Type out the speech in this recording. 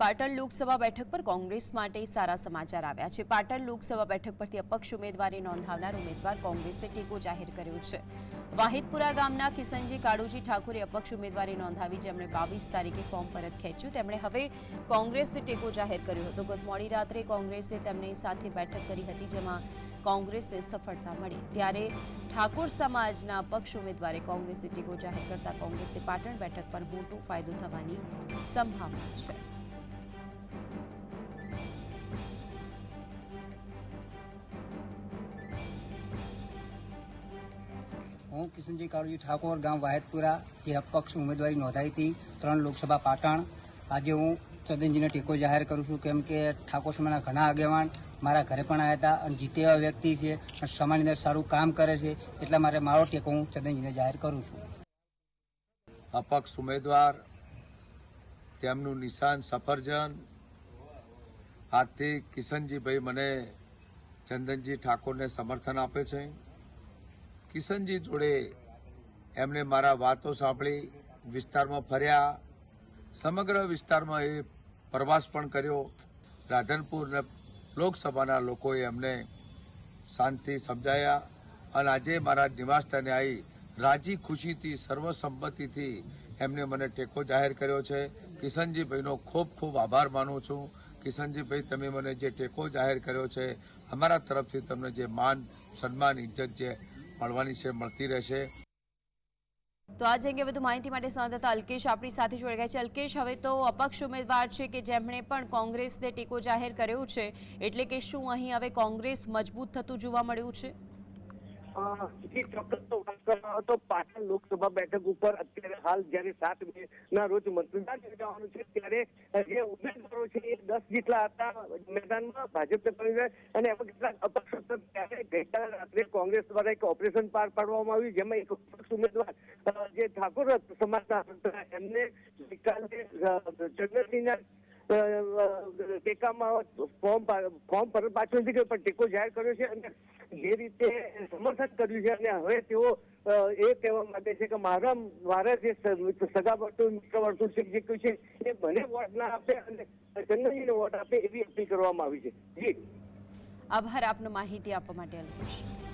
પાટણ લોકસભા બેઠક પર કોંગ્રેસ માટે સારા સમાચાર આવ્યા છે. પાટણ લોકસભા બેઠક પરથી અપક્ષ ઉમેદવારી નોંધાવનાર ઉમેદવાર કોંગ્રેસે ટેકો જાહેર કર્યો છે. વાહિદપુરા ગામના કિશનજી કાળુજી ઠાકોરે અપક્ષ ઉમેદવારી નોંધાવી જેમણે બાવીસ તારીખે ફોર્મ પરત ખેંચ્યું. તેમણે હવે કોંગ્રેસે ટેકો જાહેર કર્યો હતો. ગત મોડી રાત્રે કોંગ્રેસે તેમની સાથે બેઠક કરી હતી જેમાં કોંગ્રેસે સફળતા મળી. ત્યારે ઠાકોર સમાજના અપક્ષ ઉમેદવારે કોંગ્રેસે ટેકો જાહેર કરતા કોંગ્રેસે પાટણ બેઠક પર મોટો ફાયદો થવાની સંભાવના છે. હું કિશનજી કાળુજી ઠાકોર, ગામ વાહેદપુરા, જે અપક્ષ ઉમેદવારી નોંધાવી હતી, ત્રણ લોકસભા પાટણ. આજે હું ચંદનજીને ટેકો જાહેર કરું છું, કેમ કે ઠાકોર સમાજના ઘણા આગેવાન મારા ઘરે પણ આવ્યા હતા અને જીતે એવા વ્યક્તિ છે, અને સમાજની અંદર સારું કામ કરે છે, એટલા માટે મારો ટેકો હું ચંદનજીને જાહેર કરું છું. અપક્ષ ઉમેદવાર, તેમનું નિશાન સફરજન. આજથી કિશનજીભાઈ મને ચંદનજી ઠાકોરને સમર્થન આપે છે. કિશનજી જોડે એમને મારા વાતો સાંભળી, વિસ્તારમાં ફર્યા. સમગ્ર વિસ્તારમાં એ પ્રવાસ પણ કર્યો. રાધનપુર લોકસભાના લોકોએ એમને શાંતિ સમજાયા અને આજે મારા નિવાસસ્થાને આવી રાજી ખુશીથી, સર્વસંમતિથી એમને મને ટેકો જાહેર કર્યો છે. કિશનજીભાઈનો ખૂબ ખૂબ આભાર માનું છું. કિશનજીભાઈ તમે મને જે ટેકો જાહેર કર્યો છે, અમારા તરફથી તમને જે માન, સન્માન, ઇજ્જત, જે મળવાની છે, મળતી રહેશે. તો આ અંગે વધુ માહિતી માટે સંવાદદાતા અલ્કેશ આપણી સાથે જોડાઈ ગયા છે. અલ્કેશ, હવે તો અપક્ષ ઉમેદવાર છે કે જેમણે પણ કોંગ્રેસને ટેકો જાહેર કર્યો છે, એટલે કે શું અહીં હવે કોંગ્રેસ મજબૂત થતું જોવા મળ્યું છે? તો પાટણ લોકસભા બેઠક ઉપર અત્યારે હાલ જ્યારે સાત મે ના રોજ મતદાન યોજાવાનું છે, ત્યારે જે ઉમેદવારો છે એ દસ જેટલા હતા મેદાનમાં ભાજપને પરિવાર અને એમાં કેટલાક અપક્ષ. ત્યારે ગઈકાલે રાત્રે કોંગ્રેસ દ્વારા એક ઓપરેશન પાર પાડવામાં આવ્યું, જેમાં એક અપક્ષ ઉમેદવાર જે ઠાકોર સમાજના હતા, એમને ગઈકાલે ચંદ્રસિંહના ટેકામાં ફોર્મ ફોર્મ પર, પાછું નથી ગયું પણ ટેકો જાહેર કર્યો છે અને જે રીતે સમર્થન કર્યું છે અને હવે તેઓ એ કહેવા માંગે છે કે મારા મારા જે સગા વર્તુળ, મિત્ર વર્તુળ છે, જે કહ્યું છે, એ મને વોટ ના આપે અને ચંદ્રજીને વોટ આપે એવી અપીલ કરવામાં આવી છે. જી. આભાર આપનો માહિતી આપવા માટે અલ્કેશ